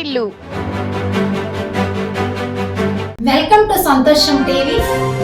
వారిల్లు welcome to Santosham TV.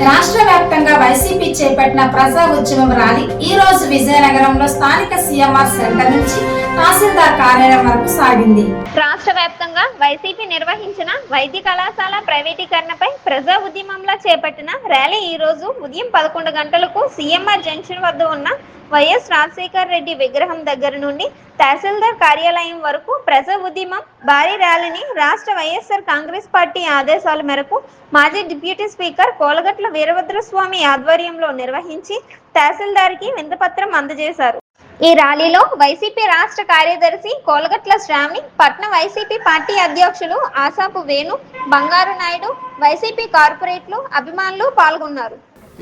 రాష్ట్ర వ్యాప్తంగా YCP చేపట్టిన ప్రజా ఉద్యమం ర్యాలీ ఈ రోజు విజయనగరంలో స్థానిక సీఎంఆర్ సెంటర్ నుంచి తహసీల్దార్ కార్యాలయం వరకు సాగింది. రాష్ట్ర వ్యాప్తంగా వైసీపీ నిర్వహించిన వైద్య కళాశాల ప్రైవేటీకరణపై ప్రజా ఉద్యమంలా చేపట్టిన ర్యాలీ ఈ రోజు ఉదయం పదకొండు గంటలకు సీఎంఆర్ జంక్షన్ వద్ద ఉన్న వైఎస్ రాజశేఖర్ రెడ్డి విగ్రహం దగ్గర నుండి తహసీల్దార్ కార్యాలయం వరకు ప్రజా ఉద్యమం భారీ ర్యాలీని రాష్ట్ర వైఎస్ఆర్ కాంగ్రెస్ పార్టీ ఆదేశాల మేరకు మాజీ డిప్యూటీ స్పీకర్ కోలగట్ల వీరభద్రస్వామి ఆధ్వర్యంలో నిర్వహించి తహసీల్దార్కి వింతపత్రం అందజేశారు. ఈ ర్యాలీలో వైసీపీ రాష్ట్ర కార్యదర్శి కోలగట్ల శ్రావణి పట్న వైసీపీ పార్టీ అధ్యక్షులు ఆసాపు వేణు బంగారు నాయుడు వైసీపీ కార్పొరేట్లు అభిమానులు పాల్గొన్నారు.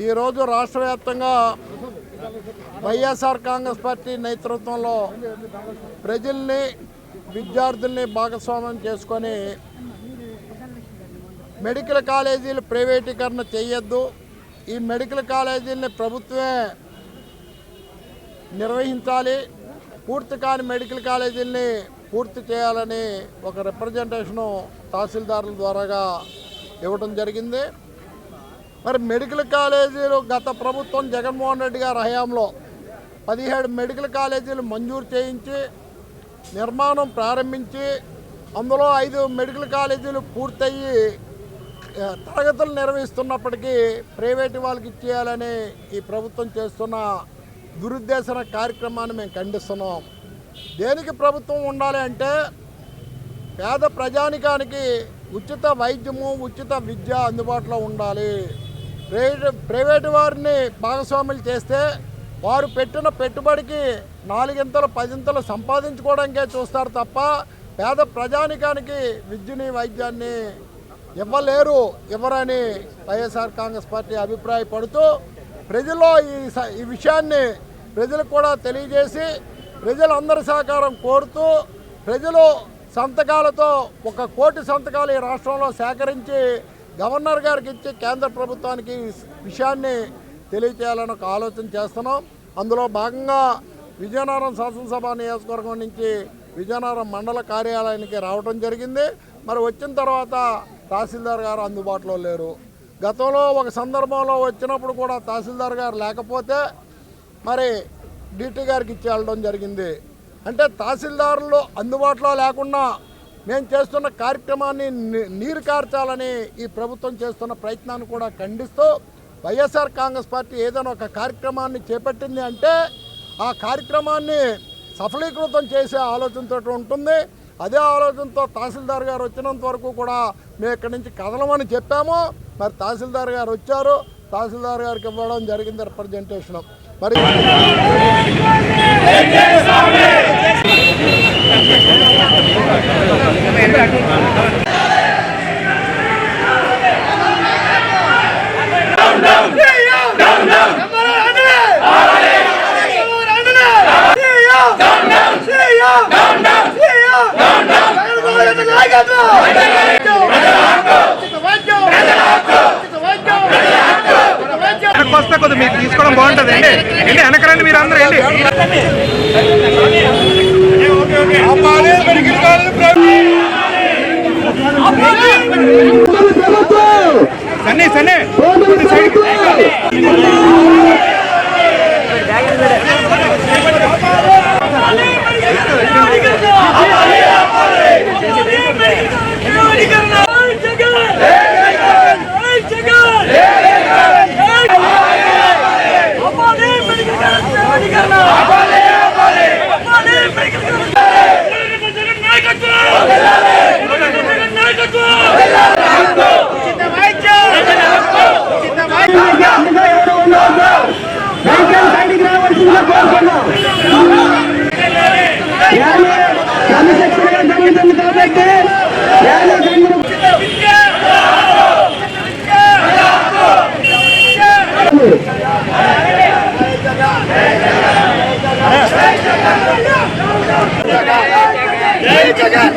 ఈరోజు రాష్ట్ర వ్యాప్తంగా వైఎస్ఆర్ కాంగ్రెస్ పార్టీ నేతృత్వంలో ప్రజల్ని విద్యార్థుల్ని భాగస్వామ్యం చేసుకొని మెడికల్ కాలేజీలు ప్రైవేటీకరణ చేయొద్దు. ఈ మెడికల్ కాలేజీలని ప్రభుత్వమే నిర్వహించాలి. పూర్తి కాని మెడికల్ కాలేజీల్ని పూర్తి చేయాలని ఒక రిప్రజెంటేషను తహసీల్దారుల ద్వారాగా ఇవ్వడం జరిగింది. మరి మెడికల్ కాలేజీలు గత ప్రభుత్వం జగన్మోహన్ రెడ్డి గారి హయాంలో పదిహేడు మెడికల్ కాలేజీలు మంజూరు చేయించి నిర్మాణం ప్రారంభించి అందులో ఐదు మెడికల్ కాలేజీలు పూర్తయ్యి తరగతులు నిర్వహిస్తున్నప్పటికీ ప్రైవేటు వాళ్ళకి ఇచ్చేయాలని ఈ ప్రభుత్వం చేస్తున్న దురుద్దేశన కార్యక్రమాన్ని మేము ఖండిస్తున్నాం. దేనికి ప్రభుత్వం ఉండాలి అంటే పేద ప్రజానికానికి ఉచిత వైద్యము ఉచిత విద్య అందుబాటులో ఉండాలి. ప్రైవేట్ ప్రైవేటు వారిని భాగస్వాములు చేస్తే వారు పెట్టిన పెట్టుబడికి నాలుగింతలు పదింతలు సంపాదించుకోవడానికే చూస్తారు తప్ప పేద ప్రజానికానికి విద్యని వైద్యాన్ని ఇవ్వలేరు ఇవ్వరని వైఎస్ఆర్ కాంగ్రెస్ పార్టీ అభిప్రాయపడుతూ ప్రజల్లో ఈ స- ఈ విషయాన్ని ప్రజలకు కూడా తెలియజేసి ప్రజలందరి సహకారం కోరుతూ ప్రజలు సంతకాలతో ఒక కోటి సంతకాలు ఈ రాష్ట్రంలో సేకరించి గవర్నర్ గారికి ఇచ్చి కేంద్ర ప్రభుత్వానికి విషయాన్ని తెలియచేయాలని ఒక ఆలోచన చేస్తున్నాం. అందులో భాగంగా విజయనగరం శాసనసభ నియోజకవర్గం నుంచి విజయనగరం మండల కార్యాలయానికి రావడం జరిగింది. మరి వచ్చిన తర్వాత తహసీల్దార్ గారు అందుబాటులో లేరు. గతంలో ఒక సందర్భంలో వచ్చినప్పుడు కూడా తహసీల్దార్ గారు లేకపోతే మరి డీటీ గారికి ఇచ్చి వెళ్ళడం జరిగింది. అంటే తహసీల్దారులు అందుబాటులో లేకుండా మేము చేస్తున్న కార్యక్రమాన్ని నీరు కార్చాలని ఈ ప్రభుత్వం చేస్తున్న ప్రయత్నాన్ని కూడా ఖండిస్తూ వైఎస్ఆర్ కాంగ్రెస్ పార్టీ ఏదైనా ఒక కార్యక్రమాన్ని చేపట్టింది అంటే ఆ కార్యక్రమాన్ని సఫలీకృతం చేసే ఆలోచనతో ఉంటుంది. అదే ఆలోచనతో తహసీల్దార్ గారు వచ్చినంత వరకు కూడా మేము ఇక్కడి నుంచి కదలమని చెప్పాము. మరి తహసీల్దార్ గారు వచ్చారు. తహసీల్దార్ గారికి ఇవ్వడం జరిగింది రిప్రజెంటేషన్. మరి బాగుంటుంది. అండి ఏంటి వెనకరండి మీరు అందరూ వెళ్ళి సన్నీ సన్నీ. కొద్ది జగన్.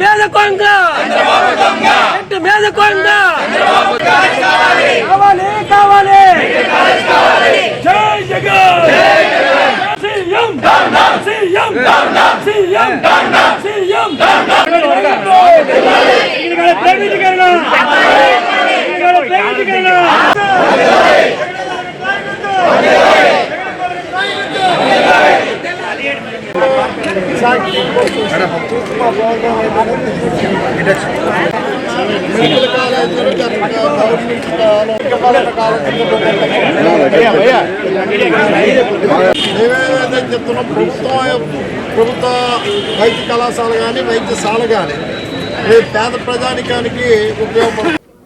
మేధ కొండ మేధ కొండ సీఎం సీఎం సీఎం సీఎం ఇక్కడ ప్రైవేటీకరణ ఇక్కడ ప్రైవేటీకరణ మెడికల్ కాలేజీలు గత గవర్నమెంట్ కాలం పాలన కాలం మేమేదైతే చెప్తున్నాం ప్రభుత్వం ప్రభుత్వ వైద్య కళాశాల కానీ వైద్యశాల కానీ రేపు పేద ప్రజానికానికి ఉపయోగపడుతుంది.